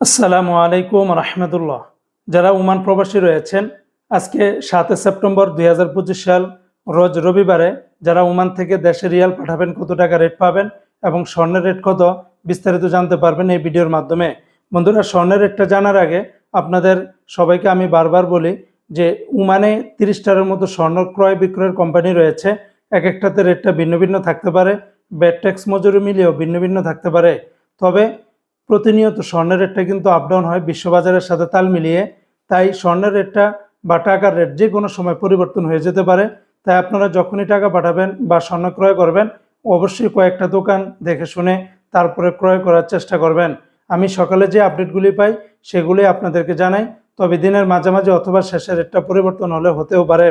আসসালামু আলাইকুম রহমতুল্লাহ। যারা ওমান প্রবাসী রয়েছেন, আজকে সাতে সেপ্টেম্বর দুই হাজার পঁচিশ সাল, রোজ রবিবারে যারা ওমান থেকে দেশে রিয়াল পাঠাবেন, কত টাকা রেট পাবেন এবং স্বর্ণের রেট কত, বিস্তারিত জানতে পারবেন এই ভিডিওর মাধ্যমে। বন্ধুরা, স্বর্ণের রেটটা জানার আগে আপনাদের সবাইকে আমি বারবার বলি যে, ওমানে তিরিশটার মতো স্বর্ণ ক্রয় বিক্রয়ের কোম্পানি রয়েছে। এক একটাতে রেটটা ভিন্ন ভিন্ন থাকতে পারে ব্যাট ট্যাক্স মজুরি মিলিয়েও ভিন্ন ভিন্ন থাকতে পারে। তবে প্রতিনিয়ত স্বর্ণের রেটটা কিন্তু আপ ডাউন হয়, বিশ্ববাজারের সাথে তাল মিলিয়ে। তাই স্বর্ণের রেটটা বা টাকার রেট যে কোনো সময় পরিবর্তন হয়ে যেতে পারে। তাই আপনারা যখনই টাকা পাঠাবেন বা স্বর্ণ ক্রয় করবেন, অবশ্যই কয়েকটা দোকান দেখে শুনে তারপরে ক্রয় করার চেষ্টা করবেন। আমি সকালে যে আপডেটগুলি পাই, সেগুলি আপনাদেরকে জানাই। তবে দিনের মাঝামাঝি অথবা শেষের রেটটা পরিবর্তন হলে হতেও পারে।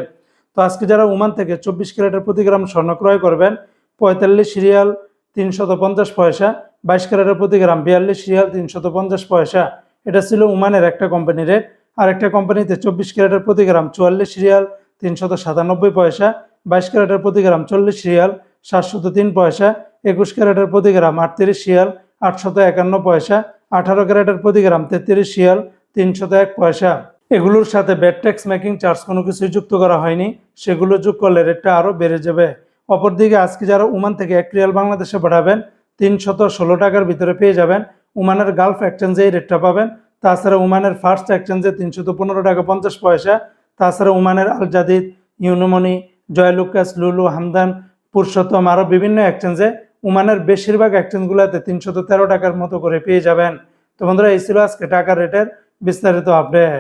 তো আজকে যারা ওমান থেকে চব্বিশ ক্যারেটের প্রতি গ্রাম স্বর্ণ ক্রয় করবেন, পঁয়তাল্লিশ রিয়াল তিনশত পঞ্চাশ পয়সা বাইশ ক্যারেটের প্রতি গ্রাম, বিয়াল্লিশ রিয়াল তিনশত পঞ্চাশ পয়সা। এটা ছিল ওমানের একটা কোম্পানি রেট। আর একটা কোম্পানিতে চব্বিশ ক্যারেটের প্রতি গ্রাম, চুয়াল্লিশ রিয়াল তিনশত সাতানব্বই পয়সা। বাইশ ক্যারেটের প্রতি গ্রাম, চল্লিশ রিয়াল সাতশত তিন পয়সা। একুশ ক্যারেটের প্রতি গ্রাম, আটত্রিশ রিয়াল আটশত একান্ন পয়সা। আঠারো ক্যারেটের প্রতি গ্রাম, তেত্রিশ রিয়াল তিনশত এক পয়সা। এগুলোর সাথে ব্যাট ট্যাক্স, মেকিং চার্জ কোনো কিছুই যুক্ত করা হয়নি। সেগুলো যোগ করলে রেটটা আরও বেড়ে যাবে। অপরদিকে আজকে যারা ওমান থেকে এক রিয়াল বাংলাদেশে পাঠাবেন তিনশত ষোলো টাকার ভিতরে পেয়ে যাবেন। ওমানের গালফ এক্সচেঞ্জে এই রেটটা পাবেন। তাছাড়া ওমানের ফার্স্ট এক্সচেঞ্জে তিনশত পনেরো টাকা পঞ্চাশ পয়সা। তাছাড়া ওমানের আল জাদিদ ইউনোমনি জয়লুকাস লুলু হামদান পুরুষোত্তম আরও বিভিন্ন এক্সচেঞ্জে ওমানের বেশিরভাগ এক্সচেঞ্জগুলোতে তিনশত তেরো টাকার মতো করে পেয়ে যাবেন। তো বন্ধুরা, এই ছিল আজকে টাকার রেটের বিস্তারিত আপডেট